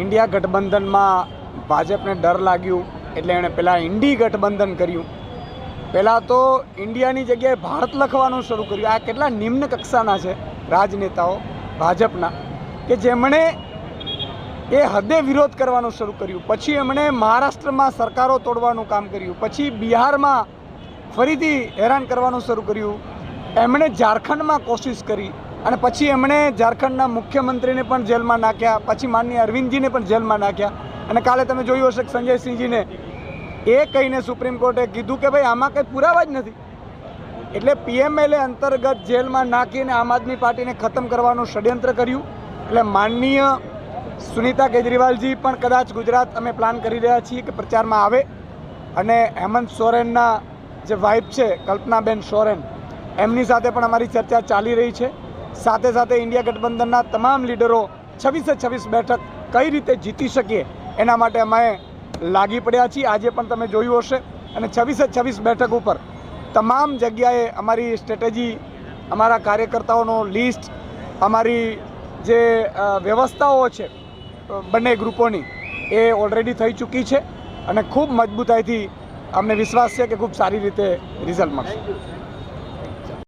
India ગઠબંધનમાં ભાજપને ડર લાગ્યું એટલે એણે પહેલાં ઇન્ડી ગઠબંધન કર્યું. પહેલાં તો ઇન્ડિયાની જગ્યાએ ભારત લખવાનું શરૂ કર્યું. આ કેટલા નિમ્ન કક્ષાના છે રાજનેતાઓ ભાજપના, કે જેમણે એ હદે વિરોધ કરવાનું શરૂ કર્યું. પછી એમણે મહારાષ્ટ્રમાં સરકારો તોડવાનું કામ કર્યું. પછી બિહારમાં ફરીથી હેરાન કરવાનું શરૂ કર્યું. એમણે ઝારખંડમાં કોશિશ કરી. અને પછી એમણે ઝારખંડના મુખ્યમંત્રીને પણ જેલમાં નાખ્યા, પછી માનનીય અરવિંદજીને પણ જેલમાં નાખ્યા. અને કાલે તમે જોયું હશે સંજયસિંહજીને એ કહીને સુપ્રીમ કોર્ટે કીધું કે ભાઈ, આમાં કંઈ પુરાવા જ નથી. એટલે પીએમએલએ અંતર્ગત જેલમાં નાખીને આમ આદમી પાર્ટીને ખતમ કરવાનું ષડયંત્ર કર્યું. એટલે માનનીય સુનીતા કેજરીવાલજી પણ કદાચ ગુજરાત અમે પ્લાન કરી રહ્યા છીએ કે પ્રચારમાં આવે. અને હેમંત સોરેનના જે વાઇફ છે, કલ્પનાબેન સોરેન, એમની સાથે પણ અમારી ચર્ચા ચાલી રહી છે. સાથે સાથે ઇન્ડિયા ગઠબંધનના તમામ લીડરો છવ્વીસે છવ્વીસ બેઠક કઈ રીતે જીતી શકીએ એના માટે અમે લાગી પડ્યા છીએ. આજે પણ તમે જોયું હશે. અને છવ્વીસે છવ્વીસ બેઠક ઉપર તમામ જગ્યાએ અમારી સ્ટ્રેટેજી, અમારા કાર્યકર્તાઓનો લિસ્ટ, અમારી જે વ્યવસ્થાઓ છે બંને ગ્રુપોની એ ઓલરેડી થઈ ચૂકી છે. અને ખૂબ મજબૂતાઈથી અમને વિશ્વાસ છે કે ખૂબ સારી રીતે રિઝલ્ટ મળશે.